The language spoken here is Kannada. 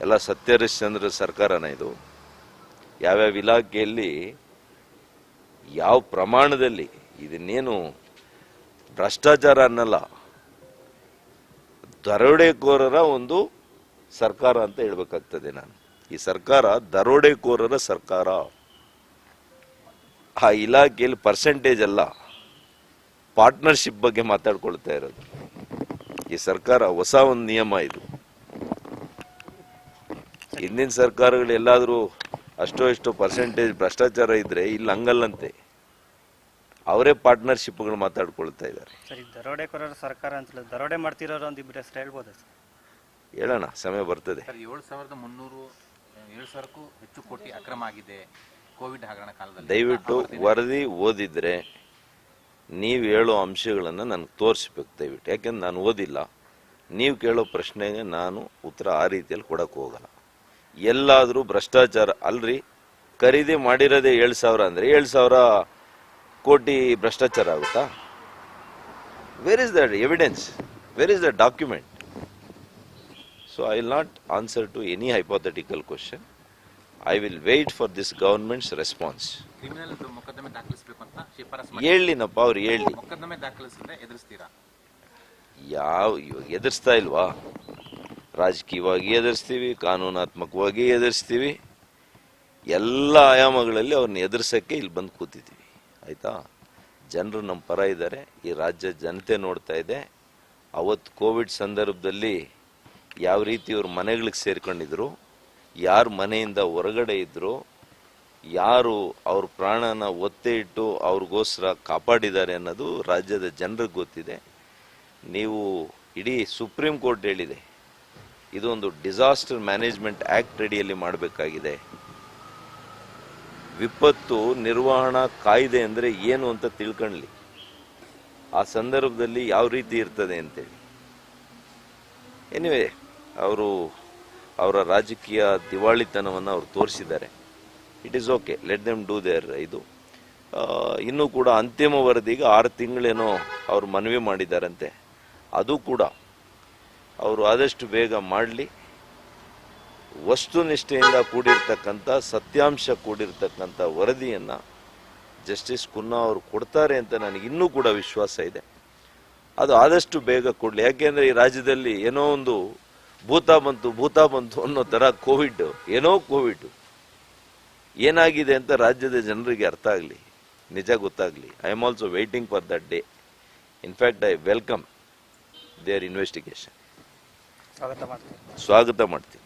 ಎಲ್ಲ ಸತ್ಯಹರಿಶ್ಚಂದ್ರ ಸರ್ಕಾರನ ಇದು. ಯಾವ್ಯಾವ ಇಲಾಖೆಯಲ್ಲಿ ಯಾವ ಪ್ರಮಾಣದಲ್ಲಿ ಇದನ್ನೇನು ಭ್ರಷ್ಟಾಚಾರ ಅನ್ನಲ್ಲ, ದರೋಡೆಕೋರರ ಒಂದು ಸರ್ಕಾರ ಅಂತ ಹೇಳ್ಬೇಕಾಗ್ತದೆ ನಾನು. ಈ ಸರ್ಕಾರ ದರೋಡೆಕೋರರ ಸರ್ಕಾರ. ಆ ಇಲಾಖೆಯಲ್ಲಿ ಪರ್ಸೆಂಟೇಜ್ ಅಲ್ಲ ಪಾರ್ಟ್ನರ್ಶಿಪ್ ಬಗ್ಗೆ ಮಾತಾಡ್ಕೊಳ್ತಾ ಇರೋದು. ಈ ಸರ್ಕಾರ ಹೊಸ ಒಂದು ನಿಯಮ ಇದು. ಹಿಂದಿನ ಸರ್ಕಾರಗಳು ಎಲ್ಲಾದರೂ ಅಷ್ಟೋ ಇಷ್ಟೋ ಪರ್ಸೆಂಟೇಜ್ ಭ್ರಷ್ಟಾಚಾರ ಇದ್ರೆ ಇಲ್ಲಿ ಹಂಗಲ್ಲಂತೆ. ಅವರೇ ಪಾರ್ಟ್ನರ್ಶಿಪ್ಗಳು ಮಾತಾಡ್ಕೊಳ್ತಾ ಇದ್ದಾರೆ. ಸರಿ ದರೋಡೆಕೋರರ ಸರ್ಕಾರ ಅಂತ ದರೋಡೆ ಮಾಡ್ತಿರೋರು ಒಂದು ಇಬ್ಬರು ಹೆಸರು ಹೇಳ್ಬೋದಾ ಸರ್? ಹೇಳೋಣ ಸಮಯ ಬರ್ತದೆ. ಸರ್ ಏಳು ಸಾವಿರದ ಮುನ್ನೂರು ಏಳು ಸಾವಿರಕ್ಕೂ ಹೆಚ್ಚು ಕೋಟಿ ಅಕ್ರಮ ಆಗಿದೆ ಕೋವಿಡ್ ಹಗರಣ ಕಾಲದಲ್ಲಿ. ದಯವಿಟ್ಟು ವರದಿ ಓದಿದ್ರೆ ನೀವು ಹೇಳೋ ಅಂಶಗಳನ್ನು ನನಗೆ ತೋರಿಸ್ಬೇಕು ದಯವಿಟ್ಟು. ಯಾಕೆಂದ್ರೆ ನಾನು ಓದಿಲ್ಲ. ನೀವು ಕೇಳೋ ಪ್ರಶ್ನೆಗೆ ನಾನು ಉತ್ತರ ಆ ರೀತಿಯಲ್ಲಿ ಕೊಡೋಕ್ಕೆ ಹೋಗಲ್ಲ. ಎಲ್ಲಾದರೂ ಭ್ರಷ್ಟಾಚಾರ ಅಲ್ರಿ? ಖರೀದಿ ಮಾಡಿರೋದೇ ಏಳು ಸಾವಿರ ಅಂದರೆ ಏಳು ಸಾವಿರ ಕೋಟಿ ಭ್ರಷ್ಟಾಚಾರ ಆಗುತ್ತಾ? Where is that evidence where is the document so I will not answer to any hypothetical question I will wait for this government's response ಹೇಳಿನಪ್ಪ ಅವ್ರು ಹೇಳಿ. ಯಾವ ಎದುರಿಸ್ತಾ ಇಲ್ವಾ? ರಾಜಕೀಯವಾಗಿ ಎದುರಿಸ್ತೀವಿ, ಕಾನೂನಾತ್ಮಕವಾಗಿ ಎದುರಿಸ್ತೀವಿ. ಎಲ್ಲ ಆಯಾಮಗಳಲ್ಲಿ ಅವ್ರನ್ನ ಎದುರಿಸೋಕ್ಕೆ ಇಲ್ಲಿ ಬಂದು ಕೂತಿದ್ದೀವಿ ಆಯಿತಾ? ಜನರು ನಮ್ಮ ಪರ ಇದ್ದಾರೆ ಈ ರಾಜ್ಯ ಜನತೆ ನೋಡ್ತಾ ಇದೆ. ಅವತ್ತು ಕೋವಿಡ್ ಸಂದರ್ಭದಲ್ಲಿ ಯಾವ ರೀತಿ ಅವ್ರ ಮನೆಗಳಿಗೆ ಸೇರ್ಕೊಂಡಿದ್ರು, ಯಾರು ಮನೆಯಿಂದ ಹೊರಗಡೆ ಇದ್ದರು ಯಾರು ಅವ್ರ ಪ್ರಾಣನ ಒತ್ತೆ ಇಟ್ಟು ಅವ್ರಿಗೋಸ್ಕರ ಕಾಪಾಡಿದ್ದಾರೆ ಅನ್ನೋದು ರಾಜ್ಯದ ಜನರಿಗೆ ಗೊತ್ತಿದೆ. ನೀವು ಇಡೀ ಸುಪ್ರೀಂ ಕೋರ್ಟ್ ಹೇಳಿದೆ. ಇದೊಂದು ಡಿಸಾಸ್ಟರ್ ಮ್ಯಾನೇಜ್ಮೆಂಟ್ ಆಕ್ಟ್ ಅಡಿಯಲ್ಲಿ ಮಾಡಬೇಕಾಗಿದೆ. ವಿಪತ್ತು ನಿರ್ವಹಣಾ ಕಾಯ್ದೆ ಅಂದರೆ ಏನು ಅಂತ ತಿಳ್ಕೊಳ್ಳಿ ಆ ಸಂದರ್ಭದಲ್ಲಿ ಯಾವ ರೀತಿ ಇರ್ತದೆ ಅಂತೇಳಿ. ಎನಿವೇ ಅವರು ಅವರ ರಾಜಕೀಯ ದಿವಾಳಿತನವನ್ನು ಅವರು ತೋರಿಸಿದ್ದಾರೆ. It is okay let them do there ಇದು. ಇನ್ನೂ ಕೂಡ ಅಂತಿಮ ವರದಿಗೆ ಆರು ತಿಂಗಳೇನೋ ಅವರು ಮನವಿ ಮಾಡಿದ್ದಾರಂತೆ. ಅದು ಕೂಡ ಅವರು ಆದಷ್ಟು ಬೇಗ ಮಾಡಲಿ. ವಸ್ತುನಿಷ್ಠೆಯಿಂದ ಕೂಡಿರ್ತಕ್ಕಂಥ, ಸತ್ಯಾಂಶ ಕೂಡಿರ್ತಕ್ಕಂಥ ವರದಿಯನ್ನು ಜಸ್ಟಿಸ್ ಕುನ್ನಾ ಅವರು ಕೊಡ್ತಾರೆ ಅಂತ ನನಗೆ ಇನ್ನೂ ಕೂಡ ವಿಶ್ವಾಸ ಇದೆ. ಅದು ಆದಷ್ಟು ಬೇಗ ಕೊಡಲಿ. ಯಾಕೆಂದರೆ ಈ ರಾಜ್ಯದಲ್ಲಿ ಏನೋ ಒಂದು ಭೂತ ಬಂತು ಭೂತ ಬಂತು ಅನ್ನೋ ಥರ ಕೋವಿಡ್, ಏನೋ ಕೋವಿಡ್. ಏನಾಗಿದೆ ಅಂತ ರಾಜ್ಯದ ಜನರಿಗೆ ಅರ್ಥ ಆಗಲಿ. ನಿಜ ಗೊತ್ತಾಗಲಿ. I am also waiting for that day in fact I welcome their investigation ಸ್ವಾಗತ ಮಾಡ್ತೀನಿ.